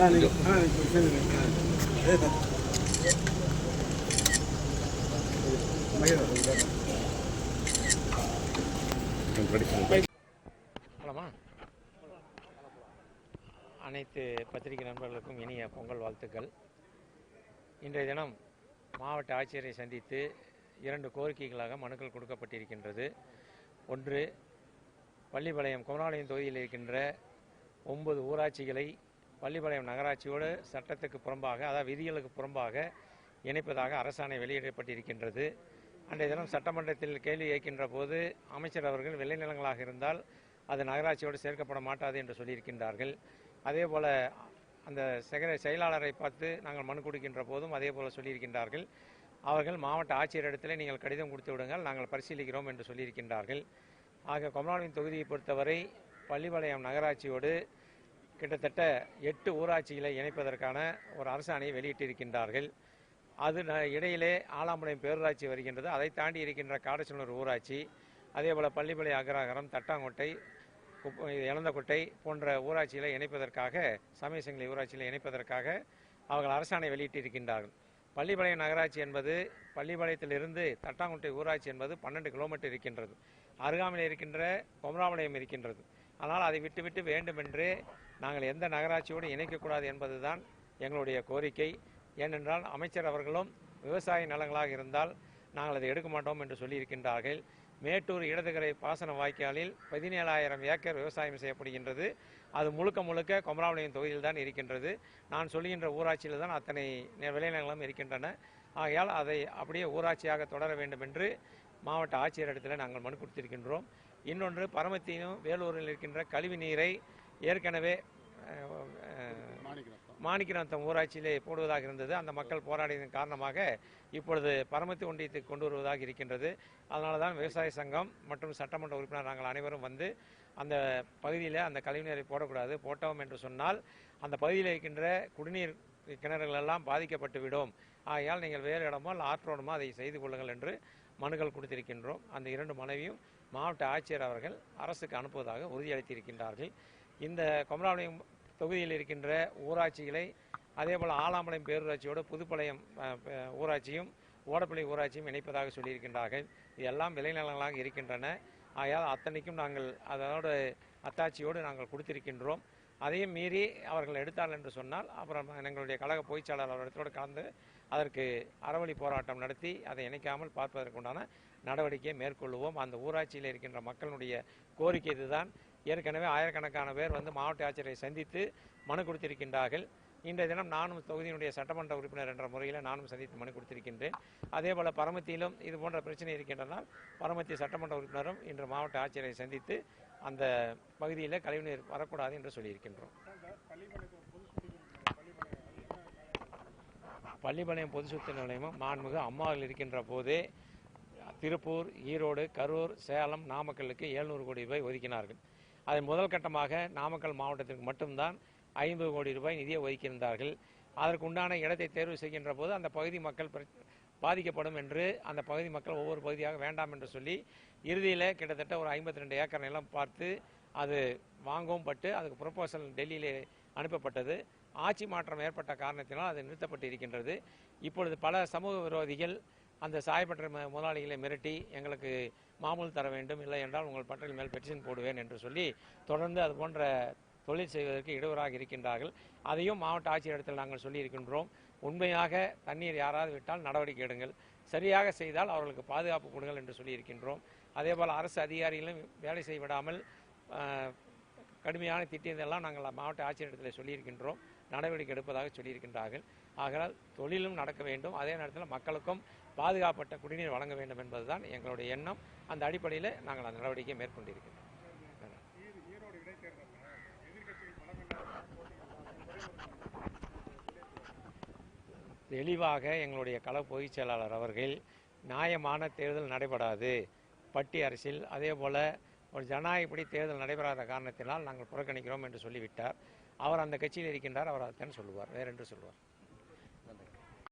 அனைத்து பத்திரிகை நண்பர்களுக்கும் இனிய பொங்கல் வாழ்த்துக்கள். இன்றைய தினம் மாவட்ட ஆட்சியரை சந்தித்து இரண்டு கோரிக்கைகளாக மனுக்கள் கொடுக்கப்பட்டிருக்கின்றது. ஒன்று பள்ளிப்பாளையம் குமராலயம் தொகுதியில் இருக்கின்ற ஒன்பது ஊராட்சிகளை பள்ளிப்பாளையம் நகராட்சியோடு சட்டத்துக்கு புறம்பாக அதாவது விதிகளுக்கு புறம்பாக இணைப்பதாக அரசாணை வெளியிடப்பட்டிருக்கின்றது. அன்றைய தினம் சட்டமன்றத்தில் கேள்வி கேட்கின்ற போது அமைச்சர் அவர்கள் விளைநிலங்களாக இருந்தால் அது நகராட்சியோடு சேர்க்கப்பட மாட்டாது என்று சொல்லியிருக்கின்றார்கள். அதே போல் அந்த செகர செயலாளரை பார்த்து நாங்கள் மனு கொடுக்கின்ற போதும் அதே போல் சொல்லியிருக்கின்றார்கள். அவர்கள் மாவட்ட ஆட்சியரிடத்தில் நீங்கள் கடிதம் கொடுத்து விடுங்கள் நாங்கள் பரிசீலிக்கிறோம் என்று சொல்லியிருக்கின்றார்கள். ஆக கொமலாவின் தொகுதியை பொறுத்தவரை பள்ளிப்பாளையம் நகராட்சியோடு கிட்டத்தட்ட எட்டு ஊராட்சிகளை இணைப்பதற்கான ஒரு அரசாணையை வெளியிட்டிருக்கின்றார்கள். அது ந- இடையிலே ஆலாம்புரம் பேரூராட்சி வருகின்றது. அதை தாண்டி இருக்கின்ற காடச்சனூர் ஊராட்சி அதே போல் அகராகரம் அக்ரஹாரம் தட்டாங்கோட்டை இளந்தக்கோட்டை போன்ற ஊராட்சிகளை இணைப்பதற்காக சமயசங்கிலி ஊராட்சிகளை இணைப்பதற்காக அவர்கள் அரசாணை வெளியிட்டிருக்கின்றார்கள். பள்ளிப்பாளையம் நகராட்சி என்பது பள்ளிப்பாளையத்திலிருந்து தட்டாங்குட்டை ஊராட்சி என்பது பன்னெண்டு கிலோமீட்டர் இருக்கின்றது. அருகாமையில் இருக்கின்ற கொமராபாளையம் இருக்கின்றது. ஆனால் அதை விட்டுவிட்டு வேண்டுமென்று நாங்கள் எந்த நகராட்சியோடு இணைக்கக்கூடாது என்பதுதான் எங்களுடைய கோரிக்கை. ஏனென்றால் அமைச்சர் அவர்களும் விவசாய நலங்களாக இருந்தால் நாங்கள் அதை எடுக்க மாட்டோம் என்று சொல்லியிருக்கின்றார்கள். மேட்டூர் இடதுகரை பாசன வாய்க்காலில் பதினேழாயிரம் ஏக்கர் விவசாயம் செய்யப்படுகின்றது. அது முழுக்க முழுக்க கொமராபாளையம் தொகுதியில் தான் இருக்கின்றது. நான் சொல்லுகின்ற ஊராட்சியில் தான் அத்தனை விளைநிலங்களும் இருக்கின்றன. ஆகையால் அதை அப்படியே ஊராட்சியாக தொடர வேண்டும் என்று மாவட்ட ஆட்சியரிடத்தில் நாங்கள் மனு கொடுத்திருக்கின்றோம். இன்னொன்று பரமத்தியும் வேலூரில் இருக்கின்ற கழிவு நீரை ஏற்கனவே மாணிக்கநாத்தம் ஊராட்சியிலே போடுவதாக இருந்தது. அந்த மக்கள் போராடியதன் காரணமாக இப்பொழுது பரமத்தி ஒன்றியத்துக்கு கொண்டு வருவதாக இருக்கின்றது. அதனால தான் விவசாய சங்கம் மற்றும் சட்டமன்ற உறுப்பினர் நாங்கள் அனைவரும் வந்து அந்த பகுதியில் அந்த கழிவுநீரை போடக்கூடாது போட்டோம் என்று சொன்னால் அந்த பகுதியில் இருக்கின்ற குடிநீர் கிணறுகள் எல்லாம் பாதிக்கப்பட்டு விடும். ஆகையால் நீங்கள் வேறு இடமோ இல்லை ஆற்றோடமோ அதை செய்து கொள்ளுங்கள் என்று மனுக்கள் கொடுத்திருக்கின்றோம். அந்த இரண்டு மனுவையும் மாவட்ட ஆட்சியர் அவர்கள் அரசுக்கு அனுப்புவதாக உறுதியளித்திருக்கின்றார்கள். இந்த கொமராபாளையம் தொகுதியில் இருக்கின்ற ஊராட்சிகளை அதே போல் ஆலாம்பாளையம் பேரூராட்சியோடு புதுப்பாளையம் ஊராட்சியும் ஓடப்பள்ளி ஊராட்சியும் இணைப்பதாக சொல்லியிருக்கின்றார்கள். இது எல்லாம் விளைநிலங்களாக இருக்கின்றன. ஆகையால் அத்தனைக்கும் நாங்கள் அதனோட அத்தாட்சியோடு நாங்கள் கொடுத்திருக்கின்றோம். அதையும் மீறி அவர்கள் எடுத்தார்கள் என்று சொன்னால் அப்புறம் எங்களுடைய கழக பொய்ச்சாளர் அவரிடத்தோடு கலந்து அதற்கு அறவழி போராட்டம் நடத்தி அதை இணைக்காமல் பார்ப்பதற்குண்டான நடவடிக்கையை மேற்கொள்வோம் அந்த ஊராட்சியில் இருக்கின்ற மக்களுடைய கோரிக்கை இதுதான். ஏற்கனவே ஆயிரக்கணக்கான பேர் வந்து மாவட்ட ஆட்சியரை சந்தித்து மனு கொடுத்திருக்கின்றார்கள். இன்றைய தினம் நானும் தொகுதியினுடைய சட்டமன்ற உறுப்பினர் என்ற முறையில் நானும் சந்தித்து மனு கொடுத்திருக்கின்றேன். அதே போல் பரமத்தியிலும் இது போன்ற பிரச்சனை இருக்கின்றனால் பரமத்தி சட்டமன்ற உறுப்பினரும் இன்று மாவட்ட ஆட்சியரை சந்தித்து அந்த பகுதியில் கழிவுநீர் வரக்கூடாது என்று சொல்லியிருக்கின்றோம். பள்ளிப்பாளையம் பொது சொத்து நிலையமும் மாண்புமிகு அம்மாவில் இருக்கின்ற போதே திருப்பூர் ஈரோடு கரூர் சேலம் நாமக்கலுக்கு 700 கோடி ரூபாய் ஒதுக்கினார்கள். அதன் முதல் கட்டமாக நாமக்கல் மாவட்டத்திற்கு மட்டும்தான் ஐம்பது கோடி ரூபாய் நிதியை ஒதுக்கியிருந்தார்கள். அதற்கு உண்டான இடத்தை தேர்வு செய்கின்ற போது அந்த பகுதி மக்கள் பாதிக்கப்படும் என்று அந்த பகுதி மக்கள் ஒவ்வொரு பகுதியாக வேண்டாம் என்று சொல்லி இறுதியில் கிட்டத்தட்ட ஒரு 52 ஏக்கர் நிலம் பார்த்து அது வாங்கவும் பட்டு அதுக்கு ப்ரொப்போசல் டெல்லியிலே அனுப்பப்பட்டது. ஆட்சி மாற்றம் ஏற்பட்ட காரணத்தினால் அது நிறுத்தப்பட்டு இருக்கின்றது. இப்பொழுது பல சமூக விரோதிகள் அந்த சாயப்பட்டறை ம- முதலாளிகளை மிரட்டி எங்களுக்கு மாமூல் தர வேண்டும் இல்லை என்றால் உங்கள் பட்டறையில் மேல் பெட்டிஷன் போடுவேன் என்று சொல்லி தொடர்ந்து அது போன்ற தொழில் செய்வதற்கு இடையூறாக இருக்கின்றார்கள். அதையும் மாவட்ட ஆட்சியரிடத்தில் நாங்கள் சொல்லியிருக்கின்றோம். உண்மையாக தண்ணீர் யாராவது விட்டால் நடவடிக்கை எடுங்கள். சரியாக செய்தால் அவர்களுக்கு பாதுகாப்பு கொடுங்கள் என்று சொல்லியிருக்கின்றோம். அதேபோல் அரசு அதிகாரிகளும் வேலை செய்ய விடாமல் கடுமையான திட்டியதெல்லாம் நாங்கள் மாவட்ட ஆட்சியரிடத்தில் சொல்லியிருக்கின்றோம். நடவடிக்கை எடுப்பதாக சொல்லியிருக்கின்றார்கள். ஆகலால் தொழிலும் நடக்க வேண்டும். அதே நேரத்தில் மக்களுக்கும் பாதுகாப்பட்ட குடிநீர் வழங்க வேண்டும் என்பதுதான் எங்களுடைய எண்ணம். அந்த அடிப்படையில் நாங்கள் அந்த நடவடிக்கையை மேற்கொண்டிருக்கின்றோம். தெளிவாக எங்களுடைய கள பொதுச் செயலாளர் அவர்கள் நியாயமான தேர்தல் நடைபெறாது பட்டி அரசில் அதே போல் ஒரு ஜனநாயகப்படி தேர்தல் நடைபெறாத காரணத்தினால் நாங்கள் புறக்கணிக்கிறோம் என்று சொல்லிவிட்டார். அவர் அந்த கட்சியில் இருக்கின்றார் அவர் அதைத்தான் சொல்லுவார் வேறென்று சொல்லுவார்.